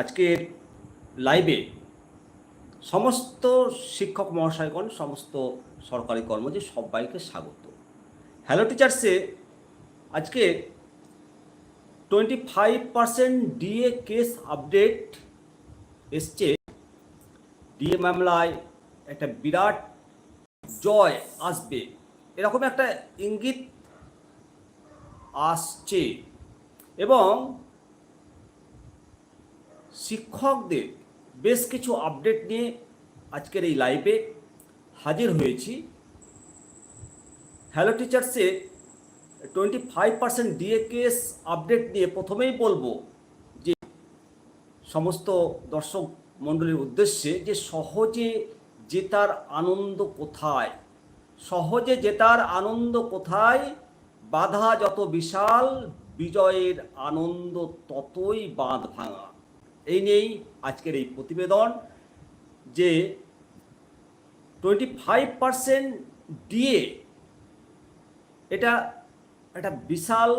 আজকের লাইভে সমস্ত শিক্ষক মহাশয়গণ, সমস্ত সরকারি কর্মচারী সবাইকে স্বাগত। হ্যালো টিচার্সে আজকে twenty five percent DA case update এসছে। ডিএ মামলায় একটা বিরাট জয় আসবে, এরকম একটা ইঙ্গিত আসছে এবং শিক্ষকদের বেশ কিছু আপডেট নিয়ে আজকের এই লাইভে হাজির হয়েছি। Hello টিচার্সে twenty five percent DA case update নিয়ে প্রথমেই বলব যে সমস্ত দর্শক মণ্ডলীর উদ্দেশ্যে যে সহজে জেতার আনন্দ কোথায়, সহজে জেতার আনন্দ কোথায়, বাধা যত বিশাল, বিজয়ের আনন্দ ততই বাঁধ ভাঙা। এই নিয়েই আজকের এই প্রতিবেদন যে টোয়েন্টি ফাইভ পার্সেন্ট ডিএ এটা একটা বিশাল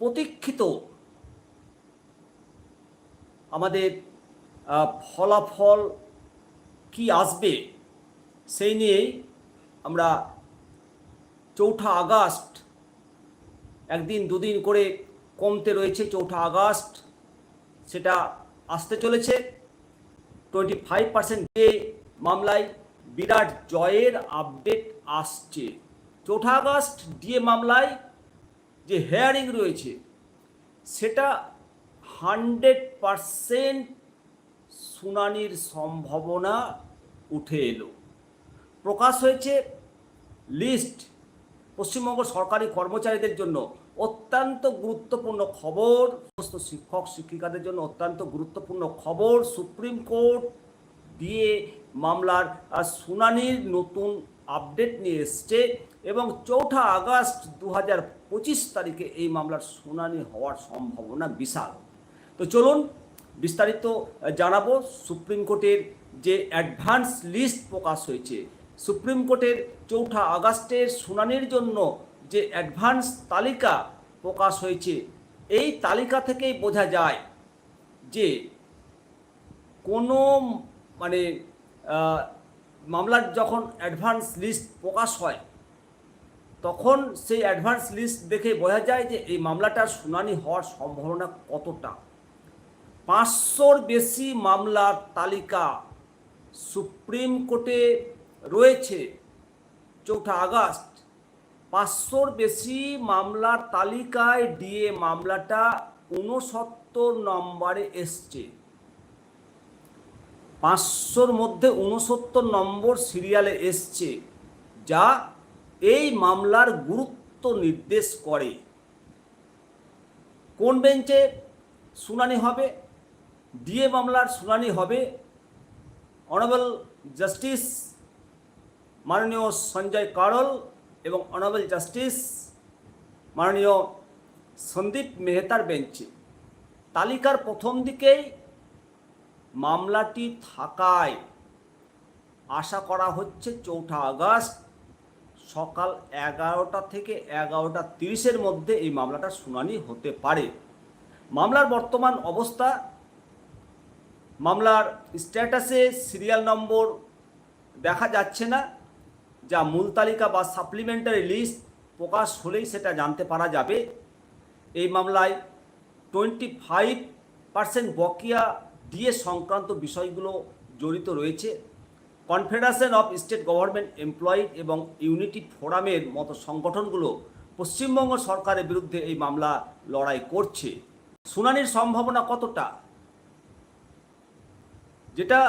প্রতীক্ষিত আমাদের ফলাফল কি আসবে সেই নিয়েই আমরা চৌঠা আগস্ট একদিন দুদিন করে কমতে রয়েছে, চৌঠা আগস্ট। সেটা আসতে চলেছে। টোয়েন্টি ফাইভ পার্সেন্ট যে মামলায় বিরাট জয়ের আপডেট আসছে। চৌঠা আগস্ট ডিএ মামলায় যে হেয়ারিং রয়েছে, সেটা হান্ড্রেড পারসেন্ট শুনানির সম্ভাবনা উঠে এলো। প্রকাশ হয়েছে লিস্ট পশ্চিমবঙ্গ সরকারি কর্মচারীদের জন্য অত্যন্ত গুরুত্বপূর্ণ খবর, সমস্ত শিক্ষক শিক্ষিকাদের জন্য অত্যন্ত গুরুত্বপূর্ণ খবর, সুপ্রিম কোর্ট দিয়ে মামলার শুনানির নতুন আপডেট নিয়ে এসছে এবং চৌঠা আগস্ট দু পঁচিশ তারিখে এই মামলার শুনানি হওয়ার সম্ভাবনা বিশাল। তো চলুন বিস্তারিত জানাব সুপ্রিম কোর্টের যে অ্যাডভান্স লিস্ট প্রকাশ হয়েছে। সুপ্রিম কোর্টের চৌঠা আগস্টের শুনানির জন্য যে অ্যাডভান্স তালিকা প্রকাশ হয়েছে। এই তালিকা থেকেই বোঝা যায় যে কোনো মানে মামলার যখন অ্যাডভান্স লিস্ট প্রকাশ হয়, তখন সেই অ্যাডভান্স লিস্ট দেখে বোঝা যায় যে এই মামলাটার শুনানি হওয়ার সম্ভাবনা কতটা। পাঁচশোর বেশি মামলার তালিকা সুপ্রিম কোর্টে রয়েছে। চৌঠা আগস্ট পাঁচশোর বেশি মামলার তালিকায় দিয়ে মামলাটা ঊনসত্তর নম্বরে এসছে। পাঁচশোর মধ্যে ঊনসত্তর নম্বর সিরিয়ালে এসছে, যা এই মামলার গুরুত্ব নির্দেশ করে। কোন বেঞ্চে শুনানি হবে? ডিএ মামলার শুনানি হবে অনারেবল জাস্টিস মাননীয় সঞ্জয় কারল এবং অনারেবল জাস্টিস মাননীয় সন্দীপ মেহতার বেঞ্চে তালিকার প্রথম দিকেই মামলাটি থাকায় আশা করা হচ্ছে চৌঠা আগস্ট সকাল এগারোটা থেকে এগারোটা তিরিশের মধ্যে এই মামলাটার শুনানি হতে পারে। মামলার বর্তমান অবস্থা, মামলার স্ট্যাটাসে সিরিয়াল নম্বর দেখা যাচ্ছে না। যা মূল তালিকা বা সাপ্লিমেন্টারি লিস্ট প্রকাশ হলেই সেটা জানতে পারা যাবে। এই মামলায় টোয়েন্টি ফাইভ পার্সেন্ট বকেয়া ডিএ সংক্রান্ত বিষয়গুলো জড়িত রয়েছে। Confederation of state government employee এবং ইউনিটি ফোরামের মতো সংগঠনগুলো পশ্চিমবঙ্গ সরকারের বিরুদ্ধে এই মামলা লড়াই করছে। শুনানির সম্ভাবনা কতটা? যেটা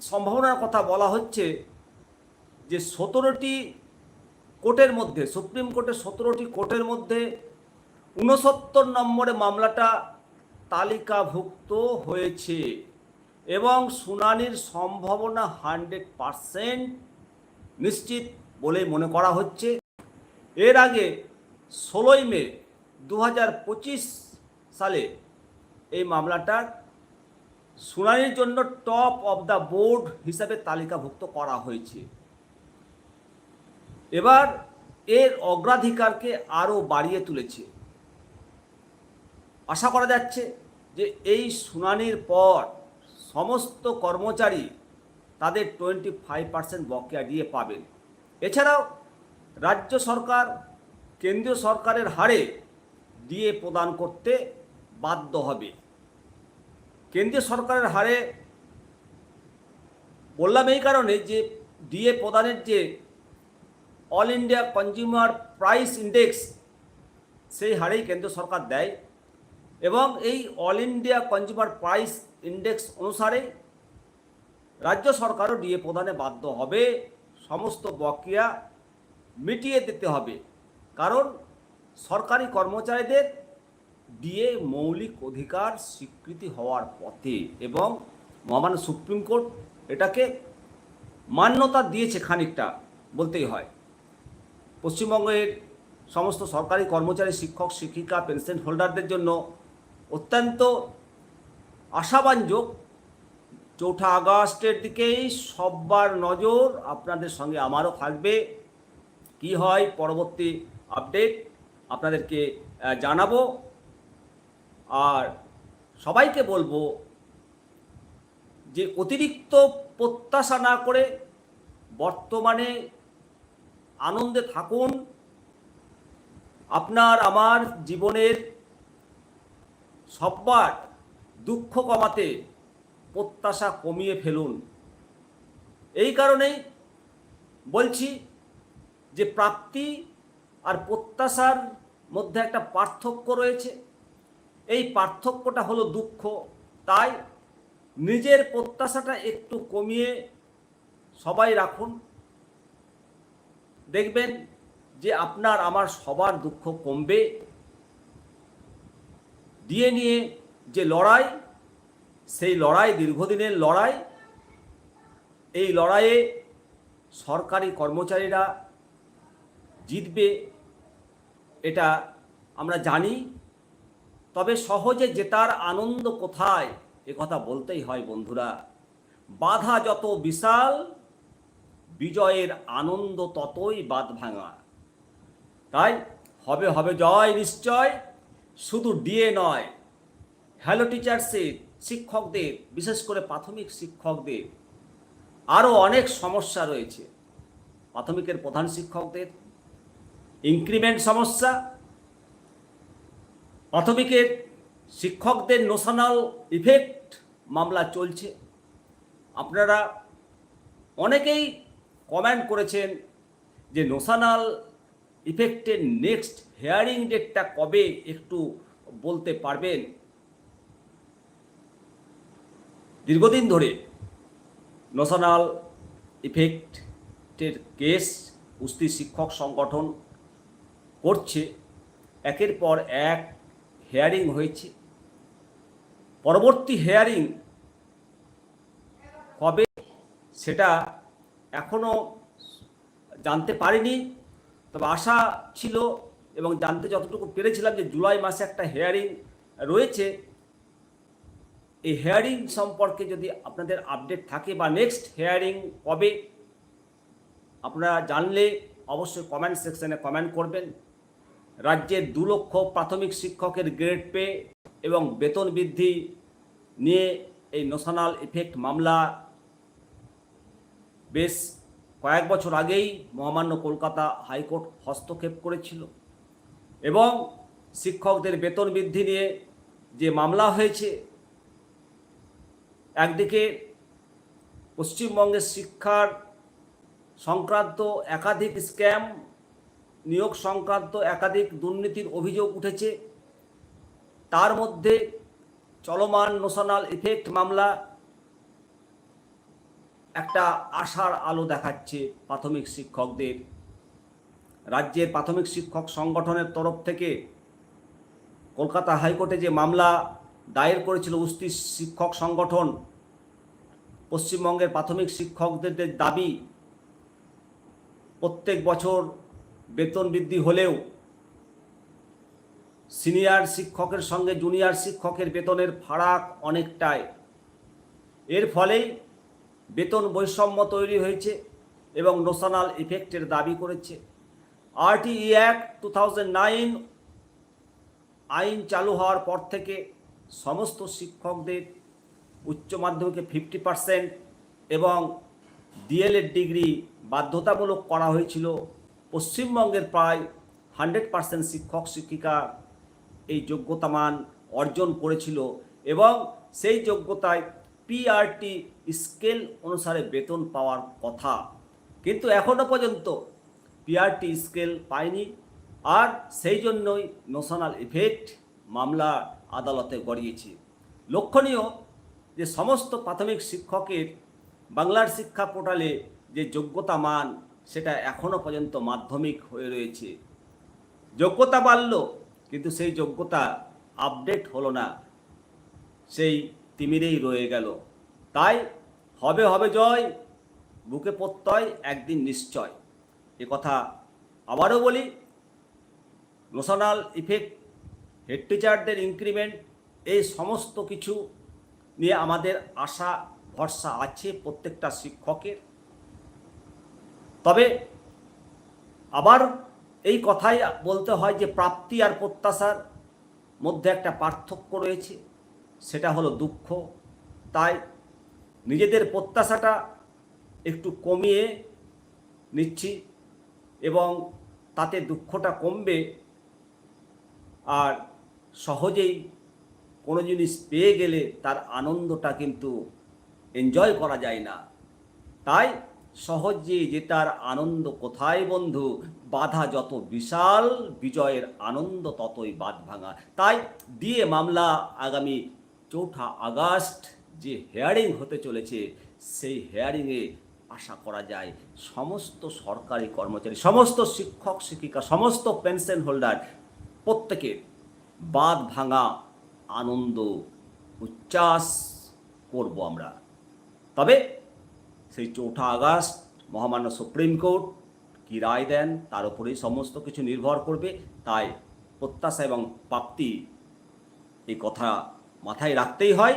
সম্ভাবনার কথা বলা হচ্ছে যে সতেরোটি কোর্টের মধ্যে, সুপ্রিম কোর্টের সতেরোটি কোর্টের মধ্যে ঊনসত্তর নম্বরে মামলাটা তালিকাভুক্ত হয়েছে এবং শুনানির সম্ভাবনা হান্ড্রেড পারসেন্ট নিশ্চিত বলে মনে করা হচ্ছে। এর আগে ষোলোই মে দু হাজার পঁচিশ সালে এই মামলাটার শুনানির জন্য টপ অফ দ্য বোর্ড হিসাবে তালিকাভুক্ত করা হয়েছে। এবার এর অগ্রাধিকারকে আরও বাড়িয়ে তুলেছে। আশা করা যাচ্ছে যে এই শুনানির পর সমস্ত কর্মচারী তাদের টোয়েন্টি ফাইভ পার্সেন্ট বকেয়া দিয়ে পাবেন। এছাড়াও রাজ্য সরকার কেন্দ্রীয় সরকারের হারে দিয়ে প্রদান করতে বাধ্য হবে। কেন্দ্রীয় সরকারের হারে বললাম এই কারণে যে ডিএ প্রদানের যে all India consumer price index সেই হারেই কেন্দ্র সরকার দেয় এবং এই all India consumer price index অনুসারে রাজ্য সরকারও ডিএ প্রদানে বাধ্য হবে, সমস্ত বকেয়া মিটিয়ে দিতে হবে। কারণ সরকারি কর্মচারীদের ডিএ মৌলিক অধিকার স্বীকৃতি হওয়ার পথে এবং মহামান্য সুপ্রিম কোর্ট এটাকে মান্যতা দিয়েছে খানিকটা, বলতেই হয়। পশ্চিমবঙ্গের সমস্ত সরকারি কর্মচারী, শিক্ষক, শিক্ষিকা, পেনশন হোল্ডারদের জন্য অত্যন্ত আশাবাঞ্জক চৌঠা আগস্টের দিকেই সব্বার নজর আপনাদের সঙ্গে আমারও থাকবে। কি হয় পরবর্তী আপডেট আপনাদেরকে জানাব। আর সবাইকে বলব যে অতিরিক্ত প্রত্যাশা না করে বর্তমানে আনন্দে থাকুন। আপনার আমার জীবনের সব্বার দুঃখ কমাতে প্রত্যাশা কমিয়ে ফেলুন। এই কারণেই বলছি যে প্রাপ্তি আর প্রত্যাশার মধ্যে একটা পার্থক্য রয়েছে। এই পার্থক্যটা হলো দুঃখ। তাই নিজের প্রত্যাশাটা একটু কমিয়ে সবাই রাখুন। দেখবেন যে আপনার, আমার সবার দুঃখ কমবে। দিয়ে নিয়ে যে লড়াই, সেই লড়াই, দীর্ঘদিনের লড়াই, এই লড়াইয়ে সরকারি কর্মচারীরা জিতবে, এটা আমরা জানি। তবে সহজে জেতার আনন্দ কোথায়? কথা বলতেই হয় বন্ধুরা। বাধা যত বিশাল বিজয়ের আনন্দ ততই বাদ ভাঙা। তাই হবে হবে জয় নিশ্চয়, শুধু ডিএ নয় হ্যালো টিচার্সের শিক্ষকদের, বিশেষ করে প্রাথমিক শিক্ষকদের আরও অনেক সমস্যা রয়েছে। প্রাথমিকের প্রধান শিক্ষকদের ইনক্রিমেন্ট সমস্যা, প্রাথমিকের শিক্ষকদের নোশনাল ইফেক্ট মামলা চলছে। আপনারা অনেকেই কমেন্ট করেছেন যে নোশনাল ইফেক্টের নেক্সট হেয়ারিং ডেটটা কবে একটু বলতে পারবেন? দীর্ঘদিন ধরে ন্যাশনাল ইফেক্টের কেস, কুস্তি শিক্ষক সংগঠন করছে। একের পর এক হেয়ারিং হয়েছে। পরবর্তী হেয়ারিং কবে সেটা এখনও জানতে পারিনি, তবে আশা ছিল এবং জানতে যতটুকু পেরেছিলাম যে জুলাই মাসে একটা হেয়ারিং রয়েছে। এই হেয়ারিং সম্পর্কে যদি আপনাদের আপডেট থাকে বা নেক্সট হেয়ারিং কবে, আপনারা জানলে অবশ্যই কমেন্ট সেকশনে কমেন্ট করবেন। রাজ্যের দু লক্ষ প্রাথমিক শিক্ষকের গ্রেড পে এবং বেতন বৃদ্ধি নিয়ে এই ন্যাশনাল ইফেক্ট মামলা বেশ কয়েক বছর আগেই মহামান্য কলকাতা হাইকোর্ট হস্তক্ষেপ করেছিল এবং শিক্ষকদের বেতন বৃদ্ধি নিয়ে যে মামলা হয়েছে, একদিকে পশ্চিমবঙ্গের শিক্ষার সংক্রান্ত একাধিক স্ক্যাম, নিয়োগ সংক্রান্ত একাধিক দুর্নীতির অভিযোগ উঠেছে। তার মধ্যে চলমান নোশনাল ইফেক্ট মামলা একটা আশার আলো দেখাচ্ছে প্রাথমিক শিক্ষকদের। রাজ্যের প্রাথমিক শিক্ষক সংগঠনের তরফ থেকে কলকাতা হাইকোর্টে যে মামলা দায়ের করেছিল উস্তি শিক্ষক সংগঠন, পশ্চিমবঙ্গের প্রাথমিক শিক্ষকদের দাবি, প্রত্যেক বছর বেতন বৃদ্ধি হলেও সিনিয়র শিক্ষকের সঙ্গে জুনিয়র শিক্ষকের বেতনের ফারাক অনেকটাই। এর ফলেই বেতন বৈষম্য তৈরি হয়েছে এবং ন্যাশনাল ইফেক্টের দাবি করেছে। আরটিই অ্যাক্ট টু আইন চালু হওয়ার পর থেকে সমস্ত শিক্ষকদের উচ্চ মাধ্যমিকে ফিফটি পার্সেন্ট এবং ডিএলএড ডিগ্রি বাধ্যতামূলক করা হয়েছিল। পশ্চিমবঙ্গের প্রায় হান্ড্রেড পার্সেন্ট শিক্ষক, শিক্ষিকা এই যোগ্যতা মান অর্জন করেছিল এবং সেই যোগ্যতায় পিআরটি স্কেল অনুসারে বেতন পাওয়ার কথা। কিন্তু এখনও পর্যন্ত পিআরটি স্কেল পায়নি আর সেই জন্যই ন্যাশনাল ইফেক্ট মামলা আদালতে গড়িয়েছে। লক্ষণীয় যে সমস্ত প্রাথমিক শিক্ষকের বাংলার শিক্ষা পোর্টালে যে যোগ্যতা মান, সেটা এখনও পর্যন্ত মাধ্যমিক হয়ে রয়েছে। যোগ্যতা বাড়ল, কিন্তু সেই যোগ্যতা আপডেট হলো না। সেই তিমিরেই রয়ে গেল। তাই হবে হবে জয়, বুকে প্রত্যয়, একদিন নিশ্চয়। এ কথা আবারও বলি ন্যাশনাল ইফেক্ট হেড টিচারদের ইনক্রিমেন্ট এই সমস্ত কিছু নিয়ে আমাদের আশা, ভরসা আছে প্রত্যেকটা শিক্ষকের। তবে আবার এই কথাই বলতে হয় যে, প্রাপ্তি আর প্রত্যাশার মধ্যে একটা পার্থক্য রয়েছে। সেটা হলো দুঃখ। তাই নিজেদের প্রত্যাশাটা একটু কমিয়ে নিচ্ছি এবং তাতে দুঃখটা কমবে আর সহজেই কোনো জিনিস পেয়ে গেলে তার আনন্দটা কিন্তু এনজয় করা যায় না। তাই সহজে যেটার আনন্দ কোথায় বন্ধু? বাধা যত বিশাল, বিজয়ের আনন্দ ততই বাদ ভাঙা তাই দিয়ে মামলা আগামী চৌঠা আগস্ট যে হেয়ারিং হতে চলেছে, সেই হেয়ারিংয়ে আশা করা যায় সমস্ত সরকারি কর্মচারী, সমস্ত শিক্ষক, শিক্ষিকা, সমস্ত পেনশন হোল্ডার প্রত্যেকের বাদ ভাঙা আনন্দ, উচ্ছ্বাস করব আমরা। তবে সেই চৌঠা আগস্ট মহামান্য সুপ্রিম কোর্ট কী রায় দেন, তার উপরেই সমস্ত কিছু নির্ভর করবে। তাই প্রত্যাশা এবং প্রাপ্তি এই কথা মাথায় রাখতেই হয়।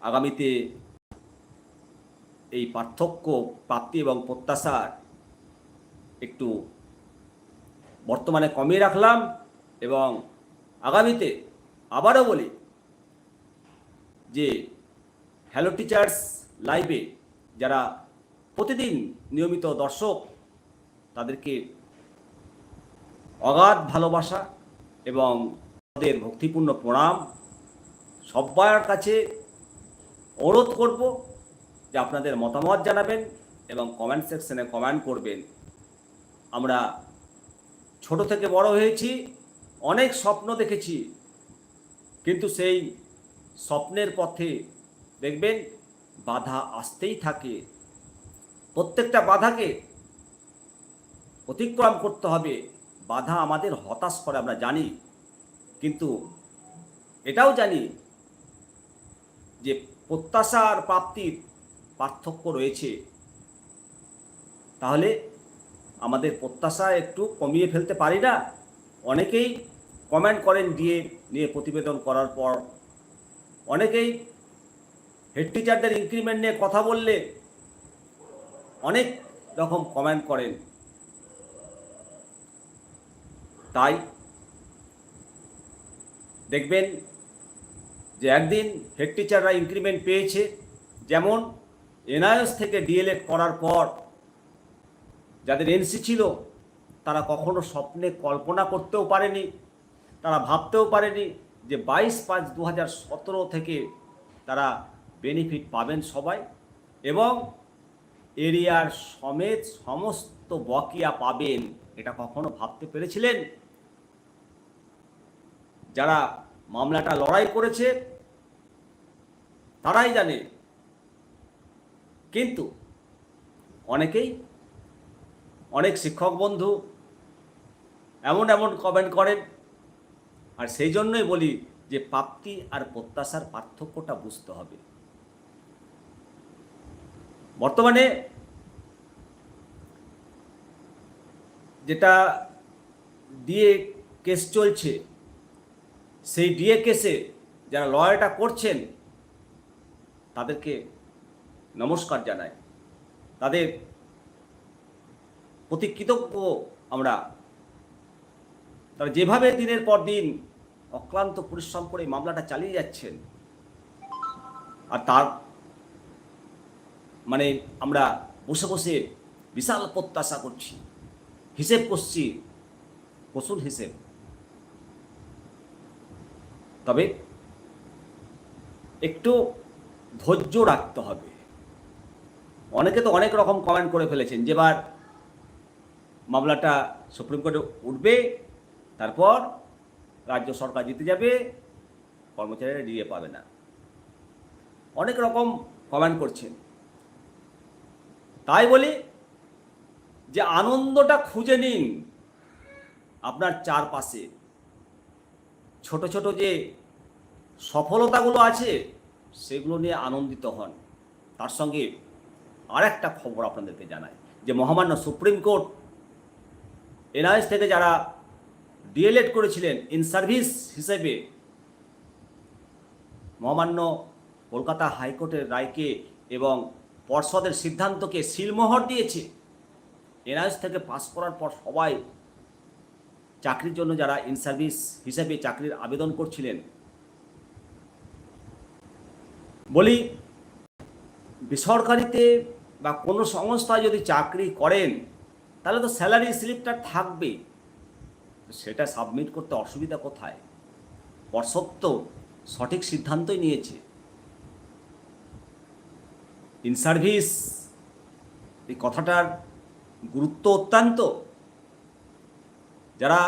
আগামীতে এই পার্থক্য, প্রাপ্তি এবং প্রত্যাশার একটু বর্তমানে কমিয়ে রাখলাম এবং আগামীতে আবারও বলি যে হ্যালো টিচার্স লাইভে যারা প্রতিদিন নিয়মিত দর্শক, তাদেরকে অগাধ ভালোবাসা এবং তাদের ভক্তিপূর্ণ প্রণাম। সব্বার কাছে অনুরোধ করব যে আপনাদের মতামত জানাবেন এবং কমেন্ট সেকশনে কমেন্ট করবেন। আমরা ছোট থেকে বড় হয়েছি, অনেক স্বপ্ন দেখেছি, কিন্তু সেই স্বপ্নের পথে দেখবেন বাধা আসতেই থাকে। প্রত্যেকটা বাধাকে অতিক্রম করতে হবে। বাধা আমাদের হতাশ করে, আমরা জানি। কিন্তু এটাও জানি যে প্রত্যাশা আর প্রাপ্তির পার্থক্য রয়েছে। তাহলে আমাদের প্রত্যাশা একটু কমিয়ে ফেলতে পারি না? অনেকেই কমেন্ট করেন দিয়ে, নিয়ে প্রতিবেদন করার পর। অনেকেই হেড টিচারদের ইনক্রিমেন্ট নিয়ে কথা বললে অনেক রকম কমেন্ট করেন। তাই দেখবেন যে একদিন হেড টিচাররা ইনক্রিমেন্ট পেয়েছে। যেমন এনআইএস থেকে ডিএলএড করার পর যাদের এনসি ছিল, তারা কখনো স্বপ্নে কল্পনা করতেও পারেনি, তারা ভাবতেও পারেনি যে বাইশ পাঁচ দু থেকে তারা বেনিফিট পাবেন সবাই এবং এরিয়ার সমেত সমস্ত বকেয়া পাবেন, এটা কখনো ভাবতে পেরেছিলেন? যারা মামলাটা লড়াই করেছে, তারাই জানে। কিন্তু অনেকেই, অনেক শিক্ষক বন্ধু এমন এমন কমেন্ট করেন, আর সেই জন্যই বলি যে প্রাপ্তি আর প্রত্যাশার পার্থক্যটা বুঝতে হবে। বর্তমানে যেটা দিয়ে কেস চলছে সেই ডিএ কেসে যারা লয়ারটা করছেন, তাদেরকে নমস্কার জানাই। তাদের প্রতি কৃতজ্ঞ আমরা। তারা যেভাবে দিনের পর দিন অক্লান্ত পরিশ্রম করে মামলাটা চালিয়ে যাচ্ছেন, আর তার মানে আমরা বসে বসে বিশাল প্রত্যাশা করছি। হিসেব করছি কসুল হিসেব। তবে একটু ধৈর্য রাখতে হবে। অনেকে তো অনেক রকম কমেন্ট করে ফেলেছেন যেবার মামলাটা সুপ্রিম কোর্টে উঠবে, তারপর রাজ্য সরকার জিতে যাবে, কর্মচারীরা ডিএ পাবে না। অনেক রকম কমেন্ট করছেন। তাই বলি যে, আনন্দটা খুঁজে নিন আপনার চারপাশে। ছোট ছোট যে সফলতাগুলো আছে, সেগুলো নিয়ে আনন্দিত হন। তার সঙ্গে আর একটা খবর আপনাদেরকে জানাই, যে মহামান্য সুপ্রিম কোর্ট এনআইএস থেকে যারা ডিএলএড করেছিলেন ইন সার্ভিস হিসেবে, মহামান্য কলকাতা হাইকোর্টের রায়কে এবং পর্ষদের সিদ্ধান্তকে সিলমোহর দিয়েছে। এনআইএস থেকে পাস করার পর সবাই চাকরির জন্য যারা ইন সার্ভিস হিসেবে চাকরির আবেদন করছিলেন। বলি, বেসরকারিতে বা কোনো সংস্থায় যদি চাকরি করেন, তাহলে তো স্যালারি স্লিপটা থাকবে। সেটা সাবমিট করতে অসুবিধা কোথায়? পর্ষদ সঠিক সিদ্ধান্তই নিয়েছে। ইন সার্ভিস এই কথাটার গুরুত্ব অত্যন্ত। যারা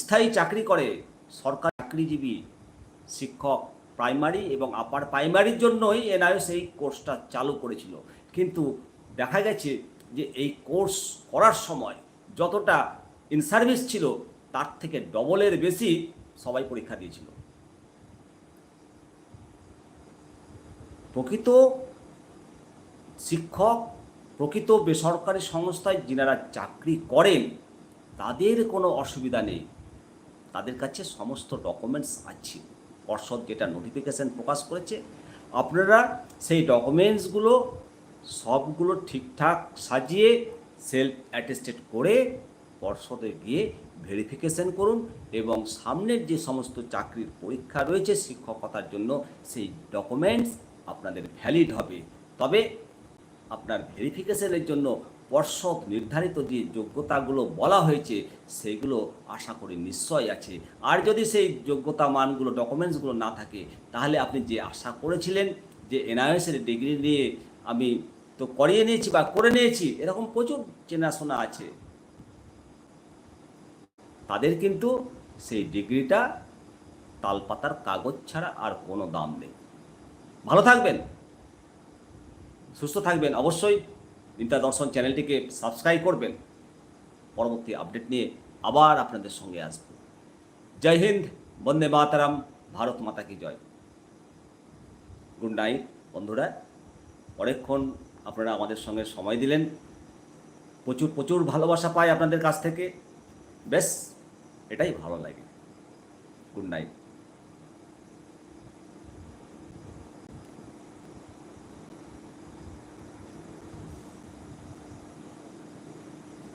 স্থায়ী চাকরি করে, সরকার চাকরিজীবী, শিক্ষক প্রাইমারি এবং আপার প্রাইমারির জন্যই এনআইএস এই কোর্সটা চালু করেছিল। কিন্তু দেখা গেছে যে এই কোর্স করার সময় যতটা ইন সার্ভিস ছিল, তার থেকে ডবলের বেশি সবাই পরীক্ষা দিয়েছিল। প্রকৃত শিক্ষক, প্রকৃত বেসরকারি সংস্থায় যিনারা চাকরি করেন তাদের কোনো অসুবিধা নেই। তাদের কাছে সমস্ত ডকুমেন্টস আছে। পর্ষদ যেটা নোটিফিকেশান প্রকাশ করেছে, আপনারা সেই ডকুমেন্টসগুলো সবগুলো ঠিকঠাক সাজিয়ে সেলফ অ্যাটেস্টেড করে পর্ষদে গিয়ে ভেরিফিকেশন করুন এবং সামনের যে সমস্ত চাকরির পরীক্ষা রয়েছে শিক্ষকতার জন্য সেই ডকুমেন্টস আপনাদের ভ্যালিড হবে। তবে আপনার ভেরিফিকেশনের জন্য পর্ষদ নির্ধারিত যে যোগ্যতাগুলো বলা হয়েছে, সেগুলো আশা করি নিশ্চয় আছে। আর যদি সেই যোগ্যতা মানগুলো ডকুমেন্টসগুলো না থাকে, তাহলে আপনি যে আশা করেছিলেন যে এনআইএসের ডিগ্রি নিয়ে আমি তো করিয়ে নিয়েছি বা করে নিয়েছি, এরকম প্রচুর চেনাশোনা আছে। তাদের কিন্তু সেই ডিগ্রিটা তালপাতার কাগজ ছাড়া আর কোনো দাম নেই। ভালো থাকবেন, সুস্থ থাকবেন, অবশ্যই। চিন্তা দর্শন চ্যানেলটিকে সাবস্ক্রাইব করবেন। পরবর্তী আপডেট নিয়ে আবার আপনাদের সঙ্গে আসব। জয় হিন্দ, বন্দে মাতারাম, ভারত মাতা কি জয়। গুড নাইট বন্ধুরা। অনেকক্ষণ আপনারা আমাদের সঙ্গে সময় দিলেন। প্রচুর প্রচুর ভালোবাসা পাই আপনাদের কাছ থেকে। বেশ, এটাই ভালো লাগে। Good night.